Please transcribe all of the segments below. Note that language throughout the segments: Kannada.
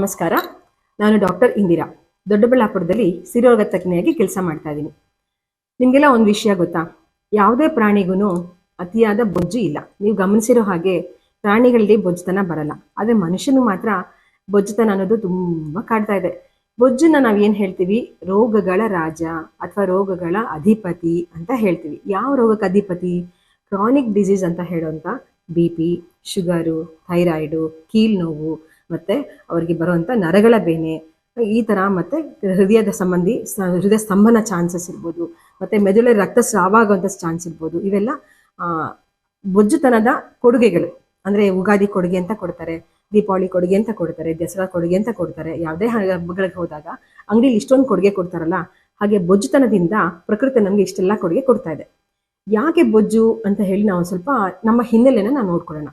ನಮಸ್ಕಾರ. ನಾನು ಡಾಕ್ಟರ್ ಇಂದಿರಾ. ದೊಡ್ಡಬಳ್ಳಾಪುರದಲ್ಲಿ ಸಿರೋಗ ತಜ್ಞೆಯಾಗಿ ಕೆಲಸ ಮಾಡ್ತಾ ಇದ್ದೀನಿ ನಿಮಗೆಲ್ಲ ಒಂದು ವಿಷಯ ಗೊತ್ತಾ? ಯಾವುದೇ ಪ್ರಾಣಿಗೂ ಅತಿಯಾದ ಬೊಜ್ಜು ಇಲ್ಲ. ನೀವು ಗಮನಿಸಿರೋ ಹಾಗೆ ಪ್ರಾಣಿಗಳಲ್ಲಿ ಬೊಜ್ಜುತನ ಬರಲ್ಲ. ಆದರೆ ಮನುಷ್ಯನಿಗೆ ಮಾತ್ರ ಬೊಜ್ಜುತನ ಅನ್ನೋದು ತುಂಬ ಕಾಡ್ತಾ ಇದೆ. ಬೊಜ್ಜನ್ನ ನಾವು ಏನು ಹೇಳ್ತೀವಿ? ರೋಗಗಳ ರಾಜ ಅಥವಾ ರೋಗಗಳ ಅಧಿಪತಿ ಅಂತ ಹೇಳ್ತೀವಿ. ಯಾವ ರೋಗಕ್ಕೆ ಅಧಿಪತಿ? ಕ್ರಾನಿಕ್ ಡಿಸೀಸ್ ಅಂತ ಹೇಳೋಂಥ ಬಿ ಪಿ, ಶುಗರು, ಥೈರಾಯ್ಡು ಕೀಲ್ ನೋವು ಮತ್ತು ಅವರಿಗೆ ಬರುವಂಥ ನರಗಳ ಬೇನೆ. ಈ ಥರ ಮತ್ತು ಹೃದಯದ ಸಂಬಂಧಿ ಹೃದಯ ಸ್ತಂಭನ ಚಾನ್ಸಸ್ ಇರ್ಬೋದು. ಮತ್ತು ಮೆದುಳಲ್ಲಿ ರಕ್ತಸ್ರಾವ ಆಗುವಂಥ ಚಾನ್ಸ್ ಇರ್ಬೋದು. ಇವೆಲ್ಲ ಬೊಜ್ಜುತನದ ಕೊಡುಗೆಗಳು. ಅಂದರೆ ಉಗಾದಿ ಕೊಡುಗೆ ಅಂತ ಕೊಡ್ತಾರೆ, ದೀಪಾವಳಿ ಕೊಡುಗೆ ಅಂತ ಕೊಡ್ತಾರೆ, ದಸರಾ ಕೊಡುಗೆ ಅಂತ ಕೊಡ್ತಾರೆ. ಯಾವುದೇ ಹಬ್ಬಗಳಿಗೆ ಹೋದಾಗ ಅಂಗಡಿಲಿ ಇಷ್ಟೊಂದು ಕೊಡುಗೆ ಕೊಡ್ತಾರಲ್ಲ, ಹಾಗೆ ಬೊಜ್ಜುತನದಿಂದ ಪ್ರಕೃತಿ ನಮಗೆ ಇಷ್ಟೆಲ್ಲ ಕೊಡುಗೆ ಕೊಡ್ತಾ ಇದೆ. ಯಾಕೆ ಬೊಜ್ಜು ಅಂತ ಹೇಳಿ ನಾವು ಸ್ವಲ್ಪ ನಮ್ಮ ಹಿನ್ನೆಲೆನ ನಾವು ನೋಡ್ಕೊಳ್ಳೋಣ.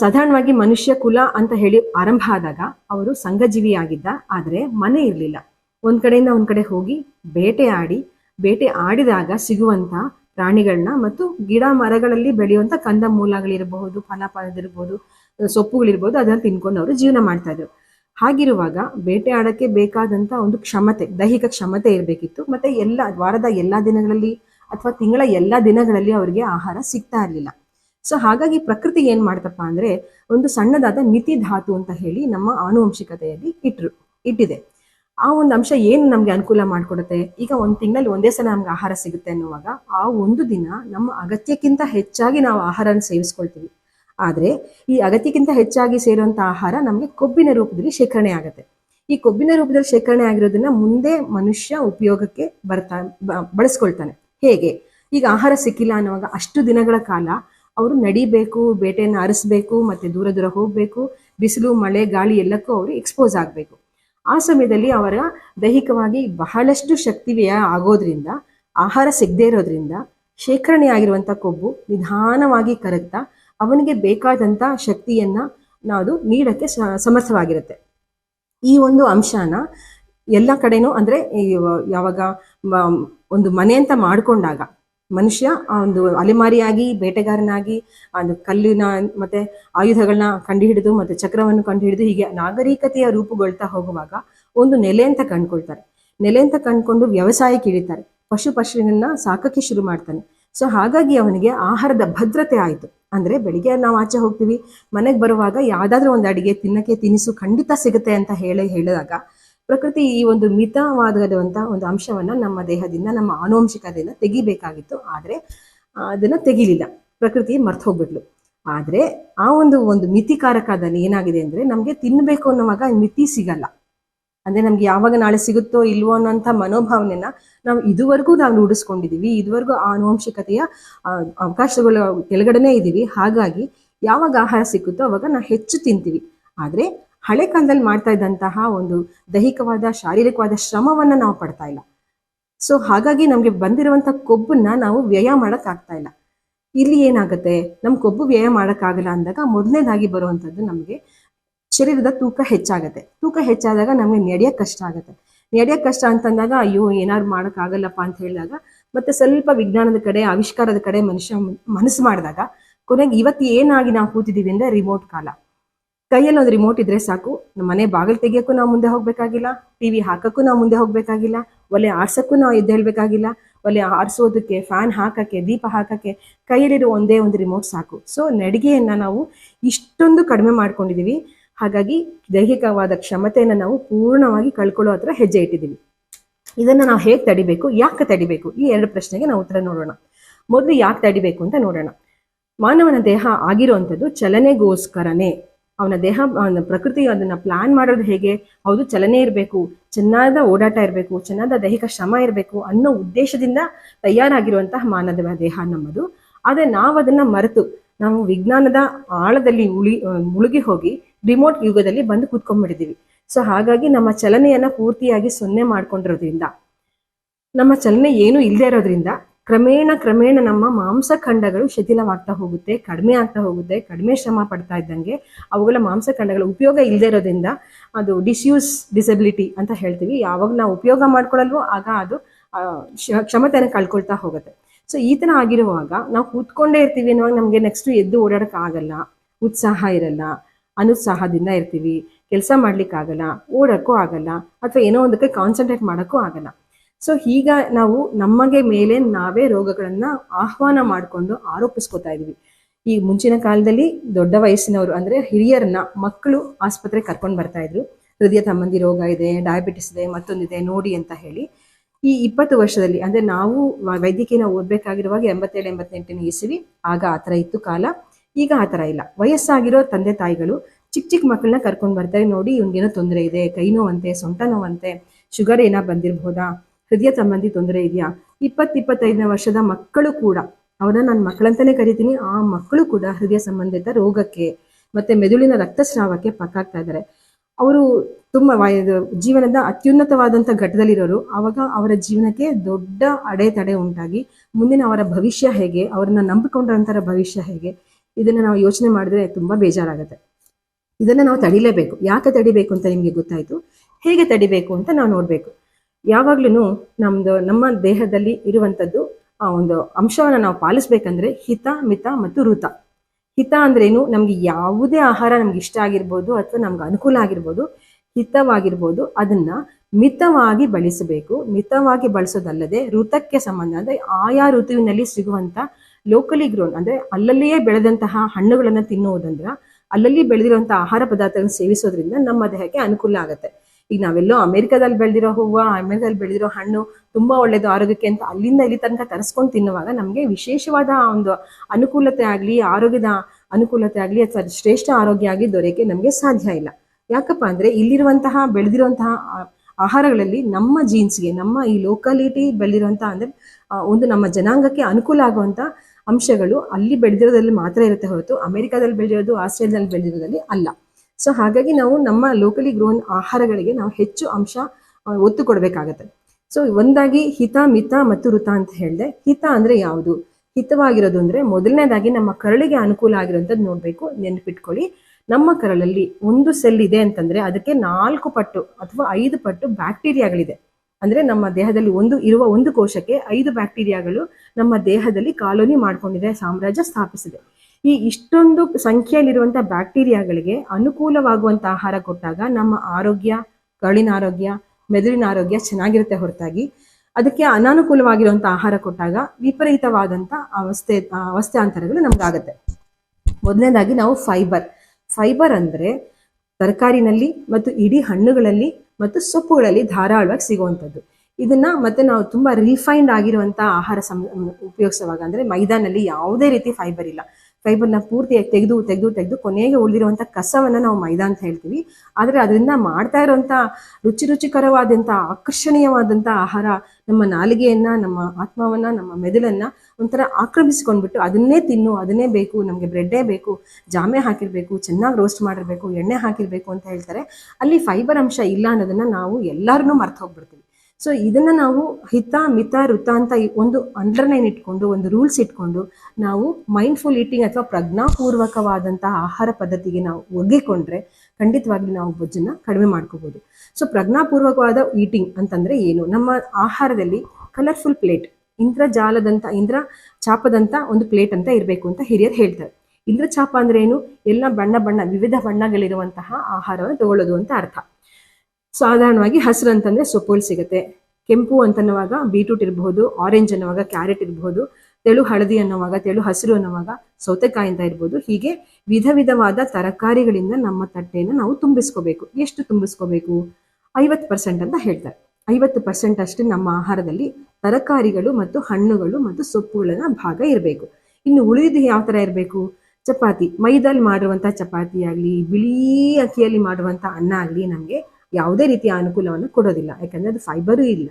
ಸಾಧಾರಣವಾಗಿ ಮನುಷ್ಯ ಕುಲ ಅಂತ ಹೇಳಿ ಆರಂಭ ಆದಾಗ ಅವರು ಸಂಘಜೀವಿಯಾಗಿದ್ದ, ಆದರೆ ಮನೆ ಇರಲಿಲ್ಲ. ಒಂದ್ ಕಡೆಯಿಂದ ಒಂದ್ ಕಡೆ ಹೋಗಿ ಬೇಟೆ ಆಡಿ, ಬೇಟೆ ಆಡಿದಾಗ ಸಿಗುವಂತ ಪ್ರಾಣಿಗಳನ್ನ ಮತ್ತು ಗಿಡ ಮರಗಳಲ್ಲಿ ಬೆಳೆಯುವಂತ ಕಂದ ಮೂಲಗಳಿರಬಹುದು ಫಲ ಫಲದಿರ್ಬೋದು ಸೊಪ್ಪುಗಳಿರ್ಬೋದು ಅದನ್ನ ತಿನ್ಕೊಂಡು ಅವರು ಜೀವನ ಮಾಡ್ತಾ ಇದ್ರು. ಹಾಗಿರುವಾಗ ಬೇಟೆ ಆಡಕ್ಕೆ ಬೇಕಾದಂತ ಒಂದು ಕ್ಷಮತೆ, ದೈಹಿಕ ಕ್ಷಮತೆ ಇರಬೇಕಿತ್ತು. ಮತ್ತೆ ಎಲ್ಲ ವಾರದ ಎಲ್ಲಾ ದಿನಗಳಲ್ಲಿ ಅಥವಾ ತಿಂಗಳ ಎಲ್ಲಾ ದಿನಗಳಲ್ಲಿ ಅವರಿಗೆ ಆಹಾರ ಸಿಗ್ತಾ ಇರಲಿಲ್ಲ. ಸೊ ಹಾಗಾಗಿ ಪ್ರಕೃತಿ ಏನ್ ಮಾಡ್ತಪ್ಪ ಅಂದ್ರೆ ಒಂದು ಸಣ್ಣದಾದ ಮಿತಿ ಧಾತು ಅಂತ ಹೇಳಿ ನಮ್ಮ ಆನುವಂಶಿಕತೆಯಲ್ಲಿ ಇಟ್ರು, ಇಟ್ಟಿದೆ. ಆ ಒಂದು ಅಂಶ ಏನು ನಮ್ಗೆ ಅನುಕೂಲ ಮಾಡಿಕೊಡುತ್ತೆ? ಈಗ ಒಂದು ತಿಂಗಳಲ್ಲಿ ಒಂದೇ ಸಲ ನಮ್ಗೆ ಆಹಾರ ಸಿಗುತ್ತೆ ಅನ್ನುವಾಗ ಆ ಒಂದು ದಿನ ನಮ್ಮ ಅಗತ್ಯಕ್ಕಿಂತ ಹೆಚ್ಚಾಗಿ ನಾವು ಆಹಾರನ ಸೇವಿಸ್ಕೊಳ್ತೀವಿ. ಆದ್ರೆ ಈ ಅಗತ್ಯಕ್ಕಿಂತ ಹೆಚ್ಚಾಗಿ ಸೇರುವಂತ ಆಹಾರ ನಮಗೆ ಕೊಬ್ಬಿನ ರೂಪದಲ್ಲಿ ಶೇಖರಣೆ ಆಗುತ್ತೆ. ಈ ಕೊಬ್ಬಿನ ರೂಪದಲ್ಲಿ ಶೇಖರಣೆ ಆಗಿರೋದನ್ನ ಮುಂದೆ ಮನುಷ್ಯ ಉಪಯೋಗಕ್ಕೆ ಬರ್ತಾ ಬಳಸ್ಕೊಳ್ತಾನೆ. ಹೇಗೆ? ಈಗ ಆಹಾರ ಸಿಕ್ಕಿಲ್ಲ ಅನ್ನುವಾಗ ಅಷ್ಟು ದಿನಗಳ ಕಾಲ ಅವರು ನಡಿಬೇಕು, ಬೇಟೆಯನ್ನು ಅರಸಬೇಕು ಮತ್ತೆ ದೂರ ದೂರ ಹೋಗಬೇಕು, ಬಿಸಿಲು, ಮಳೆ, ಗಾಳಿ ಎಲ್ಲಕ್ಕೂ ಅವರು ಎಕ್ಸ್ಪೋಸ್ ಆಗಬೇಕು. ಆ ಸಮಯದಲ್ಲಿ ಅವರ ದೈಹಿಕವಾಗಿ ಬಹಳಷ್ಟು ಶಕ್ತಿ ವ್ಯಯ ಆಗೋದ್ರಿಂದ, ಆಹಾರ ಸಿಗದೇ ಇರೋದ್ರಿಂದ, ಶೇಖರಣೆ ಆಗಿರುವಂಥ ಕೊಬ್ಬು ನಿಧಾನವಾಗಿ ಕರಗ್ತಾ, ಅವನಿಗೆ ಬೇಕಾದಂಥ ಶಕ್ತಿಯನ್ನ ನಾವು ನೀಡಕ್ಕೆ ಸಮರ್ಥವಾಗಿರುತ್ತೆ. ಈ ಒಂದು ಅಂಶನ ಎಲ್ಲ ಕಡೆನೂ ಅಂದ್ರೆ ಯಾವಾಗ ಒಂದು ಮನೆ ಅಂತ ಮಾಡ್ಕೊಂಡಾಗ ಮನುಷ್ಯ, ಆ ಒಂದು ಅಲೆಮಾರಿಯಾಗಿ, ಬೇಟೆಗಾರನಾಗಿ ಒಂದು ಕಲ್ಲಿನ ಮತ್ತೆ ಆಯುಧಗಳನ್ನ ಕಂಡುಹಿಡಿದು ಮತ್ತೆ ಚಕ್ರವನ್ನು ಕಂಡುಹಿಡಿದು ಹೀಗೆ ನಾಗರಿಕತೆಯ ರೂಪುಗೊಳ್ತಾ ಹೋಗುವಾಗ ಒಂದು ನೆಲೆ ಅಂತ ಕಂಡ್ಕೊಳ್ತಾರೆ. ನೆಲೆ ಅಂತ ಕಂಡ್ಕೊಂಡು ವ್ಯವಸಾಯಕ್ಕೆ ಇಳಿತಾರೆ ಪಶು ಪಶುವಿನ ಸಾಕಕ್ಕೆ ಶುರು ಮಾಡ್ತಾನೆ. ಸೊ ಹಾಗಾಗಿ ಅವನಿಗೆ ಆಹಾರದ ಭದ್ರತೆ ಆಯಿತು. ಅಂದ್ರೆ ಬೆಳಿಗ್ಗೆ ನಾವು ಆಚೆ ಹೋಗ್ತೀವಿ, ಮನೆಗೆ ಬರುವಾಗ ಯಾವ್ದಾದ್ರೂ ಒಂದು ಅಡಿಗೆ ತಿನ್ನಕ್ಕೆ ತಿನಿಸು ಖಂಡಿತ ಸಿಗುತ್ತೆ ಅಂತ ಹೇಳಿ ಹೇಳಿದಾಗ ಪ್ರಕೃತಿ ಈ ಒಂದು ಮಿತವಾದಂತ ಒಂದು ಅಂಶವನ್ನ ನಮ್ಮ ದೇಹದಿಂದ, ನಮ್ಮ ಆನುವಂಶಿಕದಿಂದ ತೆಗಿಬೇಕಾಗಿತ್ತು. ಆದ್ರೆ ಅದನ್ನ ತೆಗಿಲಿಲ್ಲ. ಪ್ರಕೃತಿ ಮರ್ತು ಹೋಗ್ಬಿಟ್ಲು. ಆದ್ರೆ, ಆ ಒಂದು ಒಂದು ಮಿತಿಕಾರಕದಲ್ಲಿ ಏನಾಗಿದೆ ಅಂದ್ರೆ, ನಮ್ಗೆ ತಿನ್ಬೇಕು ಅನ್ನುವಾಗ ಮಿತಿ ಸಿಗಲ್ಲ. ಅಂದ್ರೆ ನಮ್ಗೆ ಯಾವಾಗ ನಾಳೆ ಸಿಗುತ್ತೋ ಇಲ್ವೋ ಅನ್ನೋಂಥ ಮನೋಭಾವನೆನ ನಾವು ಇದುವರೆಗೂ ನಾವು ರೂಢಿಸ್ಕೊಂಡಿದೀವಿ. ಇದುವರೆಗೂ ಆ ಆನುವಂಶಿಕತೆಯ ಅವಕಾಶಗಳು ಕೆಳಗಡೆನೇ ಇದೀವಿ ಹಾಗಾಗಿ, ಯಾವಾಗ ಆಹಾರ ಸಿಕ್ಕುತ್ತೋ ಅವಾಗ ನಾವು ಹೆಚ್ಚು ತಿಂತೀವಿ. ಆದ್ರೆ ಹಳೆ ಕಾಲದಲ್ಲಿ ಮಾಡ್ತಾ ಇದ್ದಂತಹ ಒಂದು ದೈಹಿಕವಾದ, ಶಾರೀರಿಕವಾದ ಶ್ರಮವನ್ನ ನಾವು ಪಡ್ತಾ ಇಲ್ಲ. ಸೊ ಹಾಗಾಗಿ ನಮ್ಗೆ ಬಂದಿರುವಂತ ಕೊಬ್ಬನ್ನ ನಾವು ವ್ಯಯ ಮಾಡಕ್ ಆಗ್ತಾ ಇಲ್ಲ. ಇಲ್ಲಿ ಏನಾಗುತ್ತೆ? ನಮ್ ಕೊಬ್ಬು ವ್ಯಯ ಮಾಡಕ್ಕಾಗಲ್ಲ ಅಂದಾಗ ಮೊದಲನೇದಾಗಿ ಬರುವಂತದ್ದು ನಮಗೆ ಶರೀರದ ತೂಕ ಹೆಚ್ಚಾಗತ್ತೆ. ತೂಕ ಹೆಚ್ಚಾದಾಗ ನಮಗೆ ನಡೆಯಕ್ ಕಷ್ಟ ಆಗುತ್ತೆ. ನಡೆಯಕ್ ಕಷ್ಟ ಅಂತಂದಾಗ, ಅಯ್ಯೋ, ಏನಾದ್ರು ಮಾಡಕ್ ಆಗಲ್ಲಪ್ಪ ಅಂತ ಹೇಳಿದಾಗ, ಮತ್ತೆ ಸ್ವಲ್ಪ ವಿಜ್ಞಾನದ ಕಡೆ, ಆವಿಷ್ಕಾರದ ಕಡೆ ಮನುಷ್ಯ ಮನಸ್ಸು ಮಾಡಿದಾಗ, ಕೊನೆಗೆ ಇವತ್ತು ಏನಾಗಿ ನಾವು ಕೂತಿದ್ದೀವಿ ಅಂದ್ರೆ ರಿಮೋಟ್ ಕಾಲ. ಕೈಯಲ್ಲಿ ಒಂದು ರಿಮೋಟ್ ಇದ್ರೆ ಸಾಕು. ನಮ್ಮ ಮನೆ ಬಾಗಿಲು ತೆಗಿಯೋಕ್ಕೂ ನಾವು ಮುಂದೆ ಹೋಗ್ಬೇಕಾಗಿಲ್ಲ. ಟಿವಿ ಹಾಕೋಕ್ಕೂ ನಾವು ಮುಂದೆ ಹೋಗ್ಬೇಕಾಗಿಲ್ಲ. ಒಲೆ ಆರ್ಸಕ್ಕೂ ನಾವು ಎದ್ದೇಳ್ಬೇಕಾಗಿಲ್ಲ ಒಲೆ ಆರಿಸೋದಕ್ಕೆ ಫ್ಯಾನ್ ಹಾಕಕ್ಕೆ, ದೀಪ ಹಾಕಕ್ಕೆ ಕೈಯಲ್ಲಿರೋ ಒಂದೇ ಒಂದು ರಿಮೋಟ್ ಸಾಕು. ಸೊ ನಡಿಗೆಯನ್ನ ನಾವು ಇಷ್ಟೊಂದು ಕಡಿಮೆ ಮಾಡ್ಕೊಂಡಿದೀವಿ. ಹಾಗಾಗಿ ದೈಹಿಕವಾದ ಕ್ಷಮತೆಯನ್ನು ನಾವು ಪೂರ್ಣವಾಗಿ ಕಳ್ಕೊಳ್ಳೋ ಹತ್ರ ಹೆಜ್ಜೆ ಇಟ್ಟಿದ್ದೀವಿ ಇದನ್ನ ನಾವು ಹೇಗೆ ತಡಿಬೇಕು, ಯಾಕೆ ತಡಿಬೇಕು? ಈ ಎರಡು ಪ್ರಶ್ನೆಗೆ ನಾವು ಉತ್ತರ ನೋಡೋಣ. ಮೊದಲು ಯಾಕೆ ತಡಿಬೇಕು ಅಂತ ನೋಡೋಣ. ಮಾನವನ ದೇಹ ಆಗಿರುವಂಥದ್ದು ಚಲನೆಗೋಸ್ಕರನೇ. ಅವನ ದೇಹ, ಅವನ ಪ್ರಕೃತಿ ಅದನ್ನ ಪ್ಲಾನ್ ಮಾಡೋದು ಹೇಗೆ, ಹೌದು ಚಲನೆ ಇರಬೇಕು, ಚೆನ್ನಾದ ಓಡಾಟ ಇರಬೇಕು, ಚೆನ್ನಾದ ದೈಹಿಕ ಶ್ರಮ ಇರಬೇಕು ಅನ್ನೋ ಉದ್ದೇಶದಿಂದ ತಯಾರಾಗಿರುವಂತಹ ಮಾನವ ದೇಹ ನಮ್ಮದು. ಆದರೆ ನಾವು ಅದನ್ನ ಮರೆತು, ನಾವು ವಿಜ್ಞಾನದ ಆಳದಲ್ಲಿ ಉಳಿ ಮುಳುಗಿ ಹೋಗಿ ರಿಮೋಟ್ ಯುಗದಲ್ಲಿ ಬಂದು ಕೂತ್ಕೊಂಡ್ಬಿಟ್ಟಿದ್ದೀವಿ ಸೊ ಹಾಗಾಗಿ ನಮ್ಮ ಚಲನೆಯನ್ನ ಪೂರ್ತಿಯಾಗಿ ಸೊನ್ನೆ ಮಾಡ್ಕೊಂಡಿರೋದ್ರಿಂದ, ನಮ್ಮ ಚಲನೆ ಏನು ಇಲ್ಲದೆ ಇರೋದ್ರಿಂದ ಕ್ರಮೇಣ ಕ್ರಮೇಣ ನಮ್ಮ ಮಾಂಸಖಂಡಗಳು ಶಿಥಿಲವಾಗ್ತಾ ಹೋಗುತ್ತೆ, ಕಡಿಮೆ ಆಗ್ತಾ ಹೋಗುತ್ತೆ, ಕಡಿಮೆ ಶ್ರಮ ಪಡ್ತಾ ಇದ್ದಂಗೆ ಅವುಗಳ ಮಾಂಸಖಂಡಗಳ ಉಪಯೋಗ ಇಲ್ಲದೆ ಇರೋದ್ರಿಂದ ಅದು ಡಿಸ್ಯೂಸ್ ಡಿಸಬಿಲಿಟಿ ಅಂತ ಹೇಳ್ತೀವಿ. ಯಾವಾಗ ನಾವು ಉಪಯೋಗ ಮಾಡ್ಕೊಳ್ಳಲ್ವೋ ಆಗ ಅದು ಕ್ಷಮತೆಯನ್ನು ಕಳ್ಕೊಳ್ತಾ ಹೋಗುತ್ತೆ. ಸೊ ಈ ಥರ ಆಗಿರುವಾಗ ನಾವು ಕೂತ್ಕೊಂಡೇ ಇರ್ತೀವಿ ಅನ್ನುವಾಗ ನಮಗೆ ನೆಕ್ಸ್ಟ್ ಎದ್ದು ಓಡಾಡೋಕ್ಕಾಗಲ್ಲ ಉತ್ಸಾಹ ಇರಲ್ಲ, ಅನುತ್ಸಾಹದಿಂದ ಇರ್ತೀವಿ. ಕೆಲಸ ಮಾಡ್ಲಿಕ್ಕಾಗಲ್ಲ, ಓಡೋಕ್ಕೂ ಆಗಲ್ಲ, ಅಥವಾ ಏನೋ ಒಂದಕ್ಕೆ ಕಾನ್ಸಂಟ್ರೇಟ್ ಮಾಡೋಕ್ಕೂ ಆಗಲ್ಲ. ಸೊ ಈಗ ನಾವು ನಮಗೆ ಮೇಲೆ ನಾವೇ ರೋಗಗಳನ್ನ ಆಹ್ವಾನ ಮಾಡಿಕೊಂಡು ಆರೋಪಿಸ್ಕೊತಾ ಇದೀವಿ. ಈ ಮುಂಚಿನ ಕಾಲದಲ್ಲಿ ದೊಡ್ಡ ವಯಸ್ಸಿನವರು ಅಂದ್ರೆ ಹಿರಿಯರನ್ನ ಮಕ್ಕಳು ಆಸ್ಪತ್ರೆಗೆ ಕರ್ಕೊಂಡು ಬರ್ತಾ ಇದ್ರು. ಹೃದಯ ಸಂಬಂಧಿ ರೋಗ ಇದೆ ಡಯಾಬಿಟಿಸ್ ಇದೆ, ಮತ್ತೊಂದಿದೆ, ನೋಡಿ ಅಂತ ಹೇಳಿ. ಈ ಇಪ್ಪತ್ತು ವರ್ಷದಲ್ಲಿ ಅಂದ್ರೆ ನಾವು ವೈದ್ಯಕೀಯನ ಓದ್ಬೇಕಾಗಿರುವಾಗ ಎಂಬತ್ತೇಳು, ಎಂಬತ್ತೆಂಟನೇ ಇಸವಿ, ಆಗ ಆ ಥರ ಇತ್ತು ಕಾಲ. ಈಗ ಆ ಥರ ಇಲ್ಲ. ವಯಸ್ಸಾಗಿರೋ ತಂದೆ ತಾಯಿಗಳು ಚಿಕ್ಕ ಚಿಕ್ಕ ಮಕ್ಕಳನ್ನ ಕರ್ಕೊಂಡು ಬರ್ತಾರೆ. ನೋಡಿ, ಇವ್ನಿಗೇನೋ ತೊಂದರೆ ಇದೆ, ಕೈ ನೋವಂತೆ, ಸೊಂಟ ನೋವಂತೆ, ಶುಗರ್ ಏನೋ ಬಂದಿರಬಹುದಾ ಹೃದಯ ಸಂಬಂಧಿ ತೊಂದರೆ ಇದೆಯಾ? ಇಪ್ಪತ್ತು ಇಪ್ಪತ್ತೈದನೇ ವರ್ಷದ ಮಕ್ಕಳು ಕೂಡ, ಅವರನ್ನ ನಾನು ಮಕ್ಕಳಂತಾನೆ ಕರಿತೀನಿ, ಆ ಮಕ್ಕಳು ಕೂಡ ಹೃದಯ ಸಂಬಂಧಿತ ರೋಗಕ್ಕೆ ಮತ್ತೆ ಮೆದುಳಿನ ರಕ್ತಸ್ರಾವಕ್ಕೆ ಪಕ್ಕಾಗ್ತಾ ಇದ್ದಾರೆ. ಅವರು ತುಂಬಾ ಜೀವನದ ಅತ್ಯುನ್ನತವಾದಂಥ ಘಟ್ಟದಲ್ಲಿರೋರು. ಆವಾಗ ಅವರ ಜೀವನಕ್ಕೆ ದೊಡ್ಡ ಅಡೆತಡೆ ಉಂಟಾಗಿ, ಮುಂದಿನ ಅವರ ಭವಿಷ್ಯ ಹೇಗೆ, ಅವರನ್ನ ನಂಬಿಕೊಂಡಂತರ ಭವಿಷ್ಯ ಹೇಗೆ, ಇದನ್ನ ನಾವು ಯೋಚನೆ ಮಾಡಿದ್ರೆ ತುಂಬಾ ಬೇಜಾರಾಗುತ್ತೆ. ಇದನ್ನ ನಾವು ತಡಿಲೇಬೇಕು. ಯಾಕೆ ತಡಿಬೇಕು ಅಂತ ನಿಮಗೆ ಗೊತ್ತಾಯ್ತು? ಹೇಗೆ ತಡಿಬೇಕು ಅಂತ ನಾವು ನೋಡ್ಬೇಕು. ಯಾವಾಗ್ಲೂ ನಮ್ದು, ನಮ್ಮ ದೇಹದಲ್ಲಿ ಇರುವಂತದ್ದು ಆ ಒಂದು ಅಂಶವನ್ನ ನಾವು ಪಾಲಿಸ್ಬೇಕಂದ್ರೆ ಹಿತ, ಮಿತ ಮತ್ತು ಋತ. ಹಿತ ಅಂದ್ರೇನು? ನಮ್ಗೆ ಯಾವುದೇ ಆಹಾರ ನಮ್ಗೆ ಇಷ್ಟ ಆಗಿರ್ಬೋದು ಅಥವಾ ನಮ್ಗೆ ಅನುಕೂಲ ಆಗಿರ್ಬೋದು, ಹಿತವಾಗಿರ್ಬೋದು, ಅದನ್ನ ಮಿತವಾಗಿ ಬಳಸಬೇಕು. ಮಿತವಾಗಿ ಬಳಸೋದಲ್ಲದೆ ಋತಕ್ಕೆ ಸಂಬಂಧ ಅಂದ್ರೆ ಆಯಾ ಋತುವಿನಲ್ಲಿ ಸಿಗುವಂತ ಲೋಕಲಿ ಗ್ರೋನ್ ಅಂದ್ರೆ ಅಲ್ಲಲ್ಲಿಯೇ ಬೆಳೆದಂತಹ ಹಣ್ಣುಗಳನ್ನ ತಿನ್ನುವುದಂದ್ರ ಅಲ್ಲಲ್ಲಿ ಬೆಳೆದಿರುವಂತಹ ಆಹಾರ ಪದಾರ್ಥಗಳನ್ನು ಸೇವಿಸೋದ್ರಿಂದ ನಮ್ಮ ದೇಹಕ್ಕೆ ಅನುಕೂಲ ಆಗುತ್ತೆ. ಈಗ ನಾವೆಲ್ಲೋ ಅಮೆರಿಕದಲ್ಲಿ ಬೆಳೆದಿರೋ ಹೂವು, ಅಮೆರಿಕದಲ್ಲಿ ಬೆಳೆದಿರೋ ಹಣ್ಣು ತುಂಬಾ ಒಳ್ಳೇದು ಆರೋಗ್ಯಕ್ಕೆ ಅಂತ ಅಲ್ಲಿಂದ ಇಲ್ಲಿ ತನಕ ತರಿಸ್ಕೊಂಡು ತಿನ್ನುವಾಗ ನಮಗೆ ವಿಶೇಷವಾದ ಒಂದು ಅನುಕೂಲತೆ ಆಗಲಿ, ಆರೋಗ್ಯದ ಅನುಕೂಲತೆ ಆಗಲಿ, ಅಥವಾ ಶ್ರೇಷ್ಠ ಆರೋಗ್ಯ ಆಗಲಿ ದೊರೆಯಕ್ಕೆ ನಮಗೆ ಸಾಧ್ಯ ಇಲ್ಲ. ಯಾಕಪ್ಪ ಅಂದ್ರೆ ಇಲ್ಲಿರುವಂತಹ ಬೆಳೆದಿರುವಂತಹ ಆಹಾರಗಳಲ್ಲಿ ನಮ್ಮ ಜೀನ್ಸ್ಗೆ ನಮ್ಮ ಈ ಲೋಕಾಲಿಟಿ ಬೆಳೆದಿರುವಂತಹ ಅಂದ್ರೆ ಒಂದು ನಮ್ಮ ಜನಾಂಗಕ್ಕೆ ಅನುಕೂಲ ಆಗುವಂತ ಅಂಶಗಳು ಅಲ್ಲಿ ಬೆಳೆದಿರೋದ್ರಲ್ಲಿ ಮಾತ್ರ ಇರುತ್ತೆ ಹೊರತು ಅಮೆರಿಕಾದಲ್ಲಿ ಬೆಳೆದಿರೋದು, ಆಸ್ಟ್ರೇಲಿಯಾದಲ್ಲಿ ಬೆಳೆದಿರೋದಲ್ಲಿ ಅಲ್ಲ. ಸೊ ಹಾಗಾಗಿ ನಾವು ನಮ್ಮ ಲೋಕಲಿ ಗ್ರೋನ್ ಆಹಾರಗಳಿಗೆ ನಾವು ಹೆಚ್ಚು ಅಂಶ ಒತ್ತು ಕೊಡಬೇಕಾಗತ್ತೆ ಸೊ ಒಂದಾಗಿ ಹಿತ, ಮಿತ ಮತ್ತು ಋತ ಅಂತ ಹೇಳಿದೆ. ಹಿತ ಅಂದ್ರೆ ಯಾವುದು? ಹಿತವಾಗಿರೋದು ಅಂದ್ರೆ ಮೊದಲನೇದಾಗಿ ನಮ್ಮ ಕರಳಿಗೆ ಅನುಕೂಲ ಆಗಿರೋಂಥದ್ದು ನೋಡ್ಬೇಕು, ನೆನಪಿಟ್ಕೊಳ್ಳಿ. ನಮ್ಮ ಕರಳಲ್ಲಿ ಒಂದು ಸೆಲ್ ಇದೆ ಅಂತಂದ್ರೆ ಅದಕ್ಕೆ ನಾಲ್ಕು ಪಟ್ಟು ಅಥವಾ ಐದು ಪಟ್ಟು ಬ್ಯಾಕ್ಟೀರಿಯಾಗಳಿದೆ. ಅಂದ್ರೆ ನಮ್ಮ ದೇಹದಲ್ಲಿ ಒಂದು, ಇರುವ ಒಂದು ಕೋಶಕ್ಕೆ ಐದು ಬ್ಯಾಕ್ಟೀರಿಯಾಗಳು ನಮ್ಮ ದೇಹದಲ್ಲಿ ಕಾಲೋನಿ ಮಾಡ್ಕೊಂಡಿದೆ, ಸಾಮ್ರಾಜ್ಯ ಸ್ಥಾಪಿಸಿದೆ. ಈ ಇಷ್ಟೊಂದು ಸಂಖ್ಯೆಯಲ್ಲಿರುವಂತಹ ಬ್ಯಾಕ್ಟೀರಿಯಾಗಳಿಗೆ ಅನುಕೂಲವಾಗುವಂತ ಆಹಾರ ಕೊಟ್ಟಾಗ ನಮ್ಮ ಆರೋಗ್ಯ, ಕರುಳಿನ ಆರೋಗ್ಯ, ಮೆದುಳಿನ ಆರೋಗ್ಯ ಚೆನ್ನಾಗಿರುತ್ತೆ ಹೊರತಾಗಿ. ಅದಕ್ಕೆ ಅನಾನುಕೂಲವಾಗಿರುವಂತಹ ಆಹಾರ ಕೊಟ್ಟಾಗ ವಿಪರೀತವಾದಂತ ಅವಸ್ಥೆ ಅವಸ್ಥಾಂತರಗಳು ನಮ್ಗಾಗತ್ತೆ. ಮೊದಲನೇದಾಗಿ ನಾವು ಫೈಬರ್. ಫೈಬರ್ ಅಂದ್ರೆ ತರಕಾರಿನಲ್ಲಿ ಮತ್ತು ಇಡೀ ಹಣ್ಣುಗಳಲ್ಲಿ ಮತ್ತು ಸೊಪ್ಪುಗಳಲ್ಲಿ ಧಾರಾಳವಾಗಿ ಸಿಗುವಂಥದ್ದು. ಇದನ್ನ ಮತ್ತೆ ನಾವು ತುಂಬಾ ರಿಫೈನ್ಡ್ ಆಗಿರುವಂತಹ ಆಹಾರ ಸಂ, ಉಪಯೋಗಿಸುವಾಗ ಅಂದ್ರೆ ಮೈದಾನಲ್ಲಿ ಯಾವುದೇ ರೀತಿ ಫೈಬರ್ ಇಲ್ಲ. ಫೈಬರ್ನ ಪೂರ್ತಿಯಾಗಿ ತೆಗೆದು ತೆಗೆದು ತೆಗೆದು ಕೊನೆಗೆ ಉಳಿದಿರುವಂತ ಕಸವನ್ನ ನಾವು ಮೈದಾ ಅಂತ ಹೇಳ್ತೀವಿ. ಆದ್ರೆ ಅದರಿಂದ ಮಾಡ್ತಾ ಇರುವಂತ ರುಚಿ ರುಚಿಕರವಾದಂತ ಆಕರ್ಷಣೀಯವಾದಂತ ಆಹಾರ ನಮ್ಮ ನಾಲಿಗೆಯನ್ನ, ನಮ್ಮ ಆತ್ಮವನ್ನ, ನಮ್ಮ ಮೆದುಳನ್ನ ಒಂಥರ ಆಕ್ರಮಿಸ್ಕೊಂಡ್ಬಿಟ್ಟು ಅದನ್ನೇ ತಿನ್ನು, ಅದನ್ನೇ ಬೇಕು, ನಮಗೆ ಬ್ರೆಡ್ಡೇ ಬೇಕು, ಜಾಮೆ ಹಾಕಿರ್ಬೇಕು, ಚೆನ್ನಾಗಿ ರೋಸ್ಟ್ ಮಾಡಿರ್ಬೇಕು, ಎಣ್ಣೆ ಹಾಕಿರ್ಬೇಕು ಅಂತ ಹೇಳ್ತಾರೆ. ಅಲ್ಲಿ ಫೈಬರ್ ಅಂಶ ಇಲ್ಲ ಅನ್ನೋದನ್ನ ನಾವು ಎಲ್ಲರನ್ನೂ ಮರ್ತು ಹೋಗ್ಬಿಡ್ತೀವಿ. ಸೊ ಇದನ್ನ ನಾವು ಹಿತ, ಮಿತ, ಋತ ಅಂತ ಒಂದು ಅಂಡರ್ಲೈನ್ ಇಟ್ಕೊಂಡು, ಒಂದು ರೂಲ್ಸ್ ಇಟ್ಕೊಂಡು ನಾವು ಮೈಂಡ್ಫುಲ್ ಈಟಿಂಗ್ ಅಥವಾ ಪ್ರಜ್ಞಾಪೂರ್ವಕವಾದಂತಹ ಆಹಾರ ಪದ್ಧತಿಗೆ ನಾವು ಒಗ್ಗಿಕೊಂಡ್ರೆ ಖಂಡಿತವಾಗ್ಲೂ ನಾವು ಬೊಜ್ಜನ್ನ ಕಡಿಮೆ ಮಾಡ್ಕೋಬಹುದು ಸೊ ಪ್ರಜ್ಞಾಪೂರ್ವಕವಾದ ಈಟಿಂಗ್ ಅಂತಂದ್ರೆ ಏನು? ನಮ್ಮ ಆಹಾರದಲ್ಲಿ ಕಲರ್ಫುಲ್ ಪ್ಲೇಟ್ ಇಂದ್ರಜಾಲದಂತ, ಇಂದ್ರ ಚಾಪದಂತ ಒಂದು ಪ್ಲೇಟ್ ಅಂತ ಇರಬೇಕು ಅಂತ ಹಿರಿಯರು ಹೇಳ್ತಾರೆ. ಇಂದ್ರ ಚಾಪ ಅಂದ್ರೆ ಏನು? ಎಲ್ಲ ಬಣ್ಣ ಬಣ್ಣ, ವಿವಿಧ ಬಣ್ಣಗಳಿರುವಂತಹ ಆಹಾರವನ್ನು ತಗೊಳ್ಳೋದು ಅಂತ ಅರ್ಥ. ಸಾಧಾರಣವಾಗಿ ಹಸಿರು ಅಂತಂದ್ರೆ ಸೊಪ್ಪುಗಳು ಸಿಗುತ್ತೆ. ಕೆಂಪು ಅಂತನ್ನುವಾಗ ಬೀಟ್ರೂಟ್ ಇರಬಹುದು ಆರೆಂಜ್ ಅನ್ನುವಾಗ ಕ್ಯಾರೆಟ್ ಇರಬಹುದು, ತೆಳು ಹಳದಿ ಅನ್ನುವಾಗ ತೆಳು ಹಸಿರು ಅನ್ನುವಾಗ ಸೌತೆಕಾಯಿ ಅಂತ ಇರ್ಬೋದು ಹೀಗೆ ವಿಧ ವಿಧವಾದ ತರಕಾರಿಗಳಿಂದ ನಮ್ಮ ತಟ್ಟೆಯನ್ನು ನಾವು ತುಂಬಿಸ್ಕೋಬೇಕು. ಎಷ್ಟು ತುಂಬಿಸ್ಕೋಬೇಕು? ಐವತ್ತು ಪರ್ಸೆಂಟ್ ಅಂತ ಹೇಳ್ತಾರೆ. ಐವತ್ತು ಪರ್ಸೆಂಟ್ ಅಷ್ಟೇ ನಮ್ಮ ಆಹಾರದಲ್ಲಿ ತರಕಾರಿಗಳು ಮತ್ತು ಹಣ್ಣುಗಳು ಮತ್ತು ಸೊಪ್ಪುಗಳ ಭಾಗ ಇರಬೇಕು. ಇನ್ನು ಉಳಿದು ಯಾವ ಥರ ಇರಬೇಕು? ಚಪಾತಿ. ಮೈದಲ್ಲಿ ಮಾಡುವಂಥ ಚಪಾತಿ ಆಗಲಿ, ಬಿಳಿ ಅಕ್ಕಿಯಲ್ಲಿ ಮಾಡುವಂಥ ಅನ್ನ ಆಗಲಿ ನಮಗೆ ಯಾವುದೇ ರೀತಿಯ ಅನುಕೂಲವನ್ನು ಕೊಡೋದಿಲ್ಲ. ಯಾಕಂದ್ರೆ ಅದು ಫೈಬರು ಇಲ್ಲ.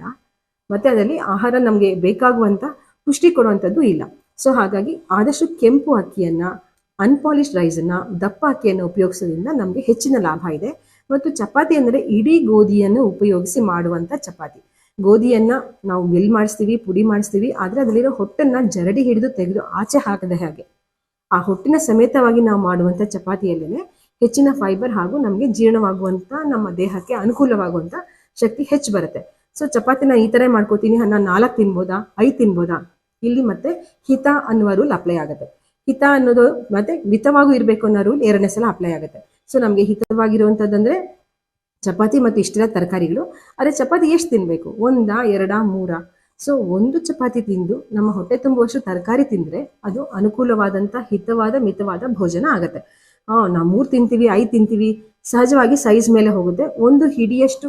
ಮತ್ತೆ ಅದರಲ್ಲಿ ಆಹಾರ ನಮಗೆ ಬೇಕಾಗುವಂತ ಪುಷ್ಟಿ ಕೊಡುವಂಥದ್ದು ಇಲ್ಲ. ಸೊ ಹಾಗಾಗಿ ಆದಷ್ಟು ಕೆಂಪು ಅಕ್ಕಿಯನ್ನ ಅನ್ಪಾಲಿಶ್ಡ್ ರೈಸನ್ನು ದಪ್ಪ ಅಕ್ಕಿಯನ್ನು ಉಪಯೋಗಿಸೋದ್ರಿಂದ ನಮಗೆ ಹೆಚ್ಚಿನ ಲಾಭ ಇದೆ. ಮತ್ತು ಚಪಾತಿ ಅಂದರೆ ಇಡೀ ಗೋಧಿಯನ್ನು ಉಪಯೋಗಿಸಿ ಮಾಡುವಂತ ಚಪಾತಿ. ಗೋಧಿಯನ್ನ ನಾವು ಮಿಲ್ ಮಾಡಿಸ್ತೀವಿ, ಪುಡಿ ಮಾಡಿಸ್ತೀವಿ, ಆದ್ರೆ ಅದರಲ್ಲಿರೋ ಹೊಟ್ಟನ್ನ ಜರಡಿ ಹಿಡಿದು ತೆಗೆದು ಆಚೆ ಹಾಕದ ಹಾಗೆ. ಆ ಹೊಟ್ಟಿನ ಸಮೇತವಾಗಿ ನಾವು ಮಾಡುವಂತ ಚಪಾತಿಯಲ್ಲೇನೆ ಹೆಚ್ಚಿನ ಫೈಬರ್ ಹಾಗೂ ನಮಗೆ ಜೀರ್ಣವಾಗುವಂತ ನಮ್ಮ ದೇಹಕ್ಕೆ ಅನುಕೂಲವಾಗುವಂತ ಶಕ್ತಿ ಹೆಚ್ಚು ಬರುತ್ತೆ. ಸೊ ಚಪಾತಿನ ಈ ತರ ಮಾಡ್ಕೋತೀನಿ ನಾನು ನಾಲ್ಕು ತಿನ್ಬೋದಾ, ಐದು ತಿನ್ಬೋದಾ? ಇಲ್ಲಿ ಮತ್ತೆ ಹಿತ ಅನ್ನುವ ರೂಲ್ ಅಪ್ಲೈ ಆಗುತ್ತೆ. ಹಿತ ಅನ್ನೋದು ಮತ್ತೆ ಮಿತವಾಗೂ ಇರಬೇಕು ಅನ್ನೋ ರೂಲ್ ಎರಡನೇ ಸಲ ಅಪ್ಲೈ ಆಗುತ್ತೆ. ಸೊ ನಮಗೆ ಹಿತವಾಗಿರುವಂತದ್ದಂದ್ರೆ ಚಪಾತಿ ಮತ್ತು ಇಷ್ಟೆಲ್ಲ ತರಕಾರಿಗಳು. ಅದೇ ಚಪಾತಿ ಎಷ್ಟು ತಿನ್ಬೇಕು? ಒಂದಾ, ಎರಡಾ, ಮೂರಾ? ಸೊ ಒಂದು ಚಪಾತಿ ತಿಂದು ನಮ್ಮ ಹೊಟ್ಟೆ ತುಂಬುವಷ್ಟು ತರಕಾರಿ ತಿಂದರೆ ಅದು ಅನುಕೂಲವಾದಂಥ ಹಿತವಾದ, ಮಿತವಾದ ಭೋಜನ ಆಗುತ್ತೆ. ನಾವು ಮೂರು ತಿಂತೀವಿ, ಐದು ತಿಂತೀವಿ, ಸಹಜವಾಗಿ ಸೈಜ್ ಮೇಲೆ ಹೋಗುತ್ತೆ. ಒಂದು ಹಿಡಿಯಷ್ಟು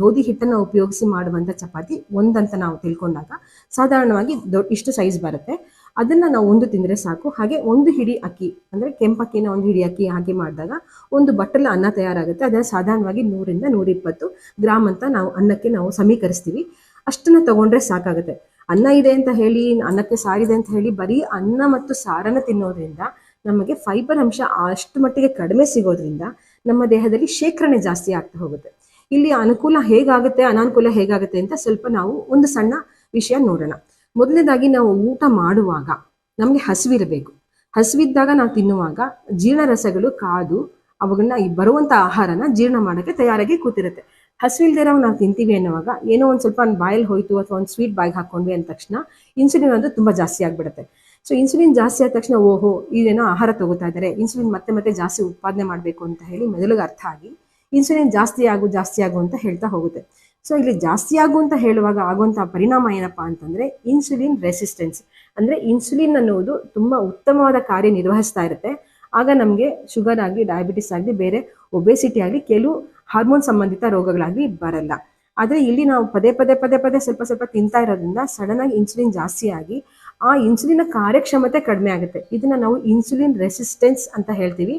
ಗೋಧಿ ಹಿಟ್ಟನ್ನು ಉಪಯೋಗಿಸಿ ಮಾಡುವಂಥ ಚಪಾತಿ ಒಂದಂತ ನಾವು ತಿಳ್ಕೊಂಡಾಗ ಸಾಧಾರಣವಾಗಿ ಇಷ್ಟು ಸೈಜ್ ಬರುತ್ತೆ. ಅದನ್ನು ನಾವು ಒಂದು ತಿಂದರೆ ಸಾಕು. ಹಾಗೆ ಒಂದು ಹಿಡಿ ಅಕ್ಕಿ, ಅಂದರೆ ಕೆಂಪಕ್ಕಿನ ಒಂದು ಹಿಡಿ ಅಕ್ಕಿ ಹಾಕಿ ಮಾಡಿದಾಗ ಒಂದು ಬಟ್ಟಲ ಅನ್ನ ತಯಾರಾಗುತ್ತೆ. ಅದನ್ನು ಸಾಧಾರಣವಾಗಿ ನೂರಿಂದ ನೂರಿಪ್ಪತ್ತು ಗ್ರಾಮ್ ಅಂತ ನಾವು ಅನ್ನಕ್ಕೆ ನಾವು ಸಮೀಕರಿಸ್ತೀವಿ. ಅಷ್ಟನ್ನು ತಗೊಂಡ್ರೆ ಸಾಕಾಗುತ್ತೆ. ಅನ್ನ ಇದೆ ಅಂತ ಹೇಳಿ, ಅನ್ನಕ್ಕೆ ಸಾರಿದೆ ಅಂತ ಹೇಳಿ ಬರೀ ಅನ್ನ ಮತ್ತು ಸಾರನ್ನು ತಿನ್ನೋದ್ರಿಂದ ನಮಗೆ ಫೈಬರ್ ಅಂಶ ಅಷ್ಟು ಮಟ್ಟಿಗೆ ಕಡಿಮೆ ಸಿಗೋದ್ರಿಂದ ನಮ್ಮ ದೇಹದಲ್ಲಿ ಶೇಖರಣೆ ಜಾಸ್ತಿ ಆಗ್ತಾ ಹೋಗುತ್ತೆ. ಇಲ್ಲಿ ಅನುಕೂಲ ಹೇಗಾಗುತ್ತೆ, ಅನಾನುಕೂಲ ಹೇಗಾಗುತ್ತೆ ಅಂತ ಸ್ವಲ್ಪ ನಾವು ಒಂದು ಸಣ್ಣ ವಿಷಯ ನೋಡೋಣ. ಮೊದಲನೇದಾಗಿ ನಾವು ಊಟ ಮಾಡುವಾಗ ನಮಗೆ ಹಸಿವಿರಬೇಕು. ಹಸಿವಿದ್ದಾಗ ನಾವು ತಿನ್ನುವಾಗ ಜೀರ್ಣರಸಗಳು, ಕಾದು, ಅವುಗಳನ್ನ ಈ ಬರುವಂಥ ಆಹಾರನ ಜೀರ್ಣ ಮಾಡೋಕ್ಕೆ ತಯಾರಾಗಿ ಕೂತಿರುತ್ತೆ. ಹಸಿವಿಲ್ದಿರೋ ನಾವು ತಿಂತೀವಿ ಅನ್ನುವಾಗ ಏನೋ ಒಂದು ಸ್ವಲ್ಪ ಬಾಯಲ್ಲಿ ಹೋಯ್ತು ಅಥವಾ ಒಂದು ಸ್ವೀಟ್ ಬಾಯಿಗೆ ಹಾಕ್ಕೊಂಡ್ವಿ ಅಂದ ತಕ್ಷಣ ಇನ್ಸುಲಿನ್ ಅದು ತುಂಬ ಜಾಸ್ತಿ ಆಗಿಬಿಡುತ್ತೆ. ಸೊ ಇನ್ಸುಲಿನ್ ಜಾಸ್ತಿ ಆದ ತಕ್ಷಣ, ಓಹೋ ಇದೇನೋ ಆಹಾರ ತಗೋತಾ ಇದ್ದಾರೆ. ಇನ್ಸುಲಿನ್ ಮತ್ತೆ ಮತ್ತೆ ಜಾಸ್ತಿ ಉತ್ಪಾದನೆ ಮಾಡಬೇಕು ಅಂತ ಹೇಳಿ ಮೆದುಳಿಗೆ ಅರ್ಥ ಆಗಿ ಇನ್ಸುಲಿನ್ ಜಾಸ್ತಿ ಆಗು ಜಾಸ್ತಿ ಆಗು ಅಂತ ಹೇಳ್ತಾ ಹೋಗುತ್ತೆ. ಸೊ ಇಲ್ಲಿ ಜಾಸ್ತಿ ಆಗು ಅಂತ ಹೇಳುವಾಗ ಆಗುವಂತಹ ಪರಿಣಾಮ ಏನಪ್ಪಾ ಅಂತಂದ್ರೆ ಇನ್ಸುಲಿನ್ ರೆಸಿಸ್ಟೆನ್ಸ್ ಅಂದ್ರೆ ಇನ್ಸುಲಿನ್ ಅನ್ನುವುದು ತುಂಬಾ ಉತ್ತಮವಾದ ಕಾರ್ಯ ನಿರ್ವಹಿಸ್ತಾ ಇರುತ್ತೆ. ಆಗ ನಮಗೆ ಶುಗರ್ ಆಗಲಿ ಡಯಾಬಿಟಿಸ್ ಆಗಲಿ, ಬೇರೆ ಒಬೆಸಿಟಿ ಆಗಲಿ, ಕೆಲವು ಹಾರ್ಮೋನ್ ಸಂಬಂಧಿತ ರೋಗಗಳಾಗಲಿ ಬರಲ್ಲ. ಆದರೆ ಇಲ್ಲಿ ನಾವು ಪದೇ ಪದೇ ಪದೇ ಪದೇ ಸ್ವಲ್ಪ ಸ್ವಲ್ಪ ತಿಂತಾ ಇರೋದ್ರಿಂದ ಸಡನ್ ಆಗಿ ಇನ್ಸುಲಿನ್ ಜಾಸ್ತಿ ಆಗಿ ಆ ಇನ್ಸುಲಿನ ಕಾರ್ಯಕ್ಷಮತೆ ಕಡಿಮೆ ಆಗುತ್ತೆ. ಇದನ್ನ ನಾವು ಇನ್ಸುಲಿನ್ ರೆಸಿಸ್ಟೆನ್ಸ್ ಅಂತ ಹೇಳ್ತೀವಿ.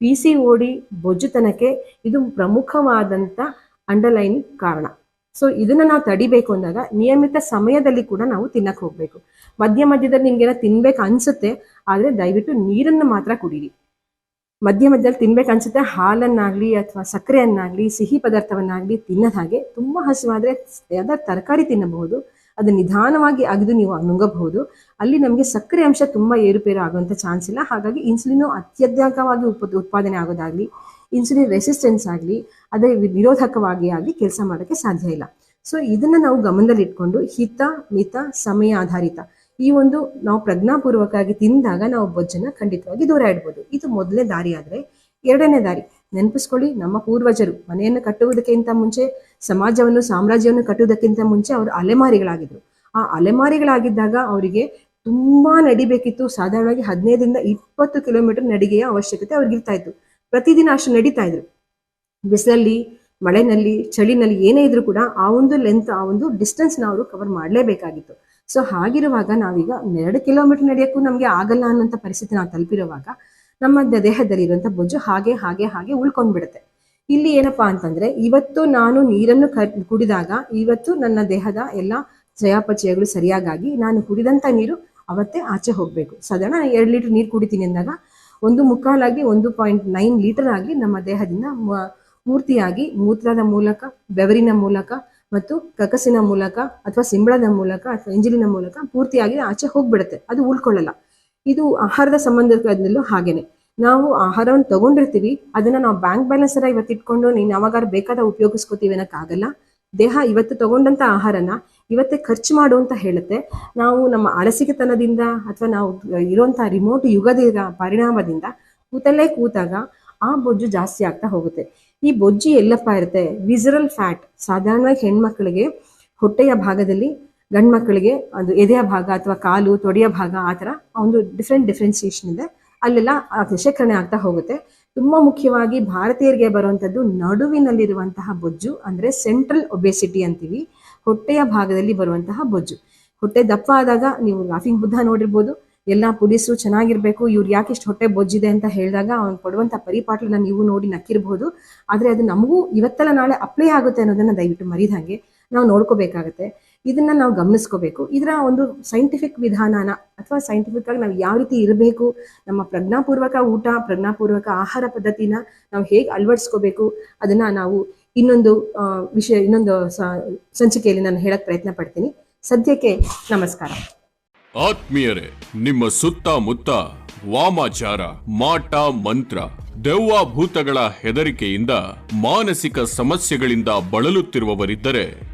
ಪಿ ಸಿ ಬೊಜ್ಜುತನಕ್ಕೆ ಇದು ಪ್ರಮುಖವಾದಂಥ ಅಂಡರ್ಲೈನ್ ಕಾರಣ. ಸೊ ಇದನ್ನ ನಾವು ತಡಿಬೇಕು ಅಂದಾಗ ನಿಯಮಿತ ಸಮಯದಲ್ಲಿ ಕೂಡ ನಾವು ತಿನ್ನಕ್ಕೆ ಹೋಗಬೇಕು. ಮಧ್ಯ ಮಧ್ಯದಲ್ಲಿ ನಿಮ್ಗೆ ತಿನ್ಬೇಕು ಅನ್ಸುತ್ತೆ, ಆದರೆ ದಯವಿಟ್ಟು ನೀರನ್ನು ಮಾತ್ರ ಕುಡೀರಿ. ಮಧ್ಯ ಮಧ್ಯದಲ್ಲಿ ತಿನ್ಬೇಕು ಅನ್ಸುತ್ತೆ, ಹಾಲನ್ನಾಗ್ಲಿ ಅಥವಾ ಸಕ್ಕರೆಯನ್ನಾಗ್ಲಿ, ಸಿಹಿ ಪದಾರ್ಥವನ್ನಾಗ್ಲಿ ತಿನ್ನದ ಹಾಗೆ ತುಂಬಾ ಹಸಿವಾದ್ರೆ ಯಾವ್ದಾದ್ರು ತರಕಾರಿ ತಿನ್ನಬಹುದು. ಅದು ನಿಧಾನವಾಗಿ ಅಗೆದು ನೀವು ನುಂಗಬಹುದು. ಅಲ್ಲಿ ನಮಗೆ ಸಕ್ಕರೆ ಅಂಶ ತುಂಬಾ ಏರುಪೇರು ಆಗುವಂಥ ಚಾನ್ಸ್ ಇಲ್ಲ. ಹಾಗಾಗಿ ಇನ್ಸುಲಿನ್ ಅತ್ಯಧಿಕವಾಗಿ ಉಪ ಉತ್ಪಾದನೆ ಆಗೋದಾಗಲಿ ಇನ್ಸುಲಿನ್ ರೆಸಿಸ್ಟೆನ್ಸ್ ಆಗಲಿ, ಅದೇ ನಿರೋಧಕವಾಗಿ ಆಗಲಿ ಕೆಲಸ ಮಾಡೋಕ್ಕೆ ಸಾಧ್ಯ ಇಲ್ಲ. ಸೊ ಇದನ್ನ ನಾವು ಗಮನದಲ್ಲಿಟ್ಕೊಂಡು ಹಿತ, ಮಿತ, ಸಮಯ ಆಧಾರಿತ ಈ ಒಂದು ನಾವು ಪ್ರಜ್ಞಾಪೂರ್ವಕವಾಗಿ ತಿಂದಾಗ ನಾವು ಬೊಜ್ಜನ್ನು ಖಂಡಿತವಾಗಿ ದೂರ ಇಡ್ಬೋದು. ಇದು ಮೊದಲನೇ ದಾರಿ ಆದ್ರೆ ಎರಡನೇ ದಾರಿ. ನೆನಪಿಸ್ಕೊಳ್ಳಿ, ನಮ್ಮ ಪೂರ್ವಜರು ಮನೆಯನ್ನು ಕಟ್ಟುವುದಕ್ಕಿಂತ ಮುಂಚೆ, ಸಮಾಜವನ್ನು, ಸಾಮ್ರಾಜ್ಯವನ್ನು ಕಟ್ಟುವುದಕ್ಕಿಂತ ಮುಂಚೆ ಅವರು ಅಲೆಮಾರಿಗಳಾಗಿದ್ದರು. ಆ ಅಲೆಮಾರಿಗಳಾಗಿದ್ದಾಗ ಅವರಿಗೆ ತುಂಬಾ ನಡಿಬೇಕಿತ್ತು. ಸಾಧಾರಣವಾಗಿ ಹದಿನೈದರಿಂದ ಇಪ್ಪತ್ತು ಕಿಲೋಮೀಟರ್ ನಡಿಗೆಯ ಅವಶ್ಯಕತೆ ಅವ್ರಿಗಿರ್ತಾ ಇತ್ತು. ಪ್ರತಿದಿನ ಅಷ್ಟು ನಡೀತಾ ಇದ್ರು. ಬಿಸಿಲಲ್ಲಿ, ಮಳೆನಲ್ಲಿ, ಚಳಿನಲ್ಲಿ ಏನೇ ಇದ್ರೂ ಕೂಡ ಆ ಒಂದು ಲೆಂತ್ ಆ ಒಂದು ಡಿಸ್ಟೆನ್ಸ್ನ ಅವರು ಕವರ್ ಮಾಡಲೇಬೇಕಾಗಿತ್ತು. ಸೊ ಹಾಗಿರುವಾಗ ನಾವೀಗ ಎರಡು ಕಿಲೋಮೀಟರ್ ನಡೆಯೋಕ್ಕೂ ನಮಗೆ ಆಗಲ್ಲ ಅನ್ನೋಂಥ ಪರಿಸ್ಥಿತಿ ನಾವು ತಲುಪಿರುವಾಗ ನಮ್ಮ ದೇಹದಲ್ಲಿ ಇರುವಂತ ಬೊಜ್ಜು ಹಾಗೆ ಹಾಗೆ ಹಾಗೆ ಉಳ್ಕೊಂಡ್ಬಿಡುತ್ತೆ. ಇಲ್ಲಿ ಏನಪ್ಪಾ ಅಂತಂದ್ರೆ, ಇವತ್ತು ನಾನು ನೀರನ್ನು ಕುಡಿದಾಗ, ಇವತ್ತು ನನ್ನ ದೇಹದ ಎಲ್ಲ ಚಯಾಪಚಯಗಳು ಸರಿಯಾಗಿ ನಾನು ಕುಡಿದಂತ ನೀರು ಅವತ್ತೇ ಆಚೆ ಹೋಗಬೇಕು. ಸಾಧಾರಣ ಎರಡು ಲೀಟರ್ ನೀರು ಕುಡಿತೀನಿ ಅಂದಾಗ, ಒಂದು ಮುಕ್ಕಾಲಾಗಿ ಒಂದು ಪಾಯಿಂಟ್ ನೈನ್ ಲೀಟರ್ ಆಗಿ ನಮ್ಮ ದೇಹದಿಂದ ಮೂರ್ತಿಯಾಗಿ ಮೂತ್ರದ ಮೂಲಕ, ಬೆವರಿನ ಮೂಲಕ ಮತ್ತು ಕಕಸಿನ ಮೂಲಕ ಅಥವಾ ಸಿಂಬಳದ ಮೂಲಕ ಅಥವಾ ಎಂಜಿಲಿನ ಮೂಲಕ ಪೂರ್ತಿಯಾಗಿ ಆಚೆ ಹೋಗ್ಬಿಡುತ್ತೆ. ಅದು ಉಳ್ಕೊಳ್ಳಲ್ಲ. ಇದು ಆಹಾರದ ಸಂಬಂಧದಲ್ಲೂ ಹಾಗೇನೆ. ನಾವು ಆಹಾರವನ್ನು ತಗೊಂಡಿರ್ತೀವಿ. ಅದನ್ನ ನಾವು ಬ್ಯಾಂಕ್ ಬ್ಯಾಲೆನ್ಸ್ ಅರ ಇವತ್ತು ಇಟ್ಕೊಂಡು ನೀನು ಯಾವಾಗಾರು ಬೇಕಾದ ಉಪಯೋಗಿಸ್ಕೋತೀವಿ ಅನ್ನಕ್ಕಾಗಲ್ಲ. ದೇಹ ಇವತ್ತು ತಗೊಂಡಂತ ಆಹಾರನ ಇವತ್ತೇ ಖರ್ಚು ಮಾಡು ಅಂತ ಹೇಳುತ್ತೆ. ನಾವು ನಮ್ಮ ಅಲಸಿಕೆತನದಿಂದ ಅಥವಾ ನಾವು ಇರುವಂತ ರಿಮೋಟ್ ಯುಗದ ಪರಿಣಾಮದಿಂದ ಕೂತಲ್ಲೇ ಕೂತಾಗ ಆ ಬೊಜ್ಜು ಜಾಸ್ತಿ ಆಗ್ತಾ ಹೋಗುತ್ತೆ. ಈ ಬೊಜ್ಜು ಎಲ್ಲಪ್ಪ ಇರುತ್ತೆ? ವಿಸರಲ್ ಫ್ಯಾಟ್ ಸಾಧಾರಣವಾಗಿ ಹೆಣ್ಮಕ್ಳಿಗೆ ಹೊಟ್ಟೆಯ ಭಾಗದಲ್ಲಿ ಗಂಡು ಮಕ್ಕಳಿಗೆ ಅದು ಎದೆಯ ಭಾಗ ಅಥವಾ ಕಾಲು ತೊಡೆಯ ಭಾಗ ಆ ಥರ ಒಂದು ಡಿಫ್ರೆಂಟ್ ಡಿಫ್ರೆನ್ಸಿಯೇಷನ್ ಇದೆ. ಅಲ್ಲೆಲ್ಲ ಶೇಖರಣೆ ಆಗ್ತಾ ಹೋಗುತ್ತೆ. ತುಂಬಾ ಮುಖ್ಯವಾಗಿ ಭಾರತೀಯರಿಗೆ ಬರುವಂಥದ್ದು ನಡುವಿನಲ್ಲಿರುವಂತಹ ಬೊಜ್ಜು, ಅಂದ್ರೆ ಸೆಂಟ್ರಲ್ ಒಬೆಸಿಟಿ ಅಂತೀವಿ. ಹೊಟ್ಟೆಯ ಭಾಗದಲ್ಲಿ ಬರುವಂತಹ ಬೊಜ್ಜು. ಹೊಟ್ಟೆ ದಪ್ಪ ಆದಾಗ ನೀವು ಲಾಫಿಂಗ್ ಬುದ್ಧ ನೋಡಿರ್ಬೋದು. ಎಲ್ಲ ಪೊಲೀಸರು ಚೆನ್ನಾಗಿರ್ಬೇಕು, ಇವ್ರು ಯಾಕೆ ಇಷ್ಟು ಹೊಟ್ಟೆ ಬೊಜ್ಜಿದೆ ಅಂತ ಹೇಳಿದಾಗ ಅವ್ನು ಕೊಡುವಂಥ ಪರಿಪಾಟ್ಲನ್ನ ನೀವು ನೋಡಿ ನಕ್ಕಿರ್ಬೋದು. ಆದರೆ ಅದು ನಮಗೂ ಇವತ್ತೆಲ್ಲ ನಾಳೆ ಅಪ್ಲೈ ಆಗುತ್ತೆ ಅನ್ನೋದನ್ನ ದಯವಿಟ್ಟು ಮರಿದಂಗೆ ನಾವು ನೋಡ್ಕೋಬೇಕಾಗತ್ತೆ. ಇದನ್ನ ನಾವು ಗಮನಿಸ್ಕೋಬೇಕು. ಇದರ ಒಂದು ಸೈಂಟಿಫಿಕ್ ವಿಧಾನನ ಅಥವಾ ಸೈಂಟಿಫಿಕ್ ಆಗಿ ನಾವು ಯಾವ ರೀತಿ ಇರಬೇಕು, ನಮ್ಮ ಪ್ರಜ್ಞಾಪೂರ್ವಕ ಊಟ, ಪ್ರಜ್ಞಾಪೂರ್ವಕ ಆಹಾರ ಪದ್ಧತಿನ ನಾವು ಹೇಗೆ ಅಳವಡಿಸ್ಕೋಬೇಕು, ಅದನ್ನ ನಾವು ಇನ್ನೊಂದು ವಿಷಯ, ಇನ್ನೊಂದು ಸಂಚಿಕೆಯಲ್ಲಿ ನಾನು ಹೇಳಕ್ ಪ್ರಯತ್ನ ಪಡ್ತೀನಿ. ಸದ್ಯಕ್ಕೆ ನಮಸ್ಕಾರ. ಆತ್ಮೀಯರೇ, ನಿಮ್ಮ ಸುತ್ತಮುತ್ತ ವಾಮಾಚಾರ, ಮಾಟ ಮಂತ್ರ, ದೆವ್ವ ಭೂತಗಳ ಹೆದರಿಕೆಯಿಂದ ಮಾನಸಿಕ ಸಮಸ್ಯೆಗಳಿಂದ ಬಳಲುತ್ತಿರುವವರಿದ್ದರೆ